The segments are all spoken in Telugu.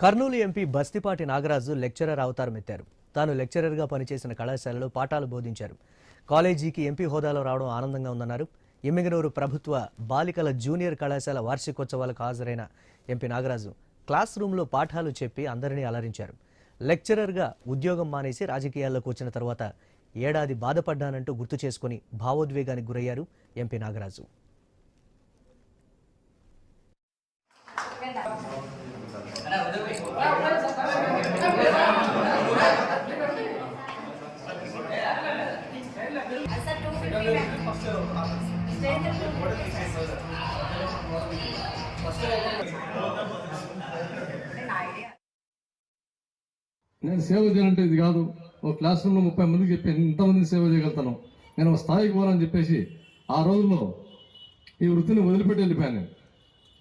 కర్నూలు ఎంపీ బస్తిపాటి నాగరాజు లెక్చరర్ అవతారం ఎత్తారు తాను లెక్చరర్గా పనిచేసిన కళాశాలలో పాఠాలు బోధించారు. కాలేజీకి ఎంపీ హోదాలో రావడం ఆనందంగా ఉందన్నారు. ఎమ్మిగనూరు ప్రభుత్వ బాలికల జూనియర్ కళాశాల వార్షికోత్సవాలకు హాజరైన ఎంపీ నాగరాజు క్లాస్ రూమ్లో పాఠాలు చెప్పి అందరినీ అలరించారు. లెక్చరర్గా ఉద్యోగం మానేసి రాజకీయాల్లోకి వచ్చిన తర్వాత ఏడాది బాధపడ్డానంటూ గుర్తు చేసుకుని భావోద్వేగానికి గురయ్యారు ఎంపీ నాగరాజు. నేను సేవ చేయాలంటే ఇది కాదు. ఒక క్లాస్ రూమ్లో ముప్పై మందికి చెప్పి ఎంతమందికి సేవ చేయగలుగుతాను? నేను ఒక స్థాయికి పోవాలని చెప్పేసి ఆ రోజుల్లో ఈ వృత్తిని వదిలిపెట్టి వెళ్ళిపోయాను నేను.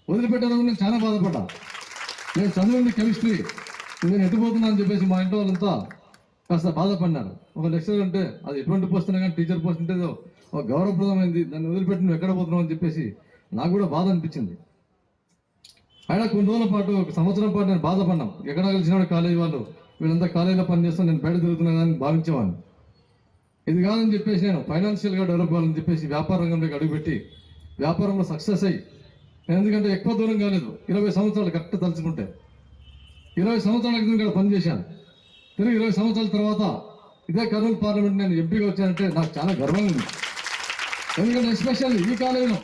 వదిలిపెట్టే రోజు నేను చాలా బాధపడ్డా. నేను చదవండి కెమిస్ట్రీ నేను ఎట్టుపోతున్నా అని చెప్పేసి మా ఇంట్లో వాళ్ళంతా కాస్త బాధపడినారు. ఒక లెక్చరర్ అంటే అది ఎటువంటి పోస్ట్ అయినా కానీ టీచర్ పోస్ట్ అంటే ఒక గౌరవప్రదమైంది దాన్ని వదిలిపెట్టి నువ్వు ఎక్కడ పోతున్నావు అని చెప్పేసి నాకు కూడా బాధ అనిపించింది. అయినా కొన్ని రోజుల పాటు ఒక సంవత్సరం పాటు నేను బాధపడ్డాం ఎక్కడ కలిసిన కాలేజీ వాళ్ళు వీళ్ళంతా కాలేజీలో పనిచేస్తాను నేను బయట తిరుగుతున్నా అని భావించేవాడిని. ఇది కాదని చెప్పేసి నేను ఫైనాన్షియల్గా డెవలప్ కావాలని చెప్పేసి వ్యాపార రంగంలోకి అడుగుపెట్టి వ్యాపారంలో సక్సెస్ అయ్యి ఎందుకంటే ఎక్కువ దూరం కాలేదు. ఇరవై సంవత్సరాలు కరెక్ట్ తలుచుకుంటే. ఇరవై సంవత్సరాల క్రితం ఇక్కడ పనిచేశాను. తిరిగి ఇరవై సంవత్సరాల తర్వాత ఇదే కర్నూలు పార్లమెంట్ నేను ఎంపీగా వచ్చానంటే నాకు చాలా గర్వంగా ఉంది. ఎందుకంటే ఎస్పెషల్లీ ఈ కాలేజీలో